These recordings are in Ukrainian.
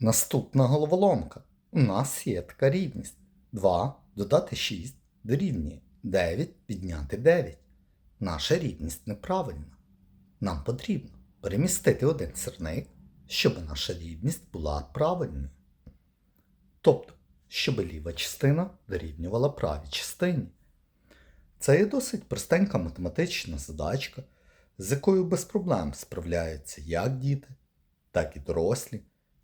Наступна головоломка. У нас є така рівність. 2 додати 6 дорівнює 9 підняти 9. Наша рівність неправильна. Нам потрібно перемістити один сірник, щоб наша рівність була правильною. Тобто, щоб ліва частина дорівнювала правій частині. Це є досить простенька математична задачка, з якою без проблем справляються як діти, так і дорослі.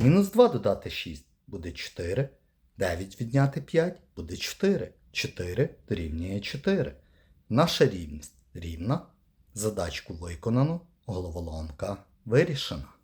мінус 2 додати 6 буде 4, 9 відняти 5 буде 4. 4 дорівнює 4. Наша рівність рівна. Задачку виконано, головоломка вирішена.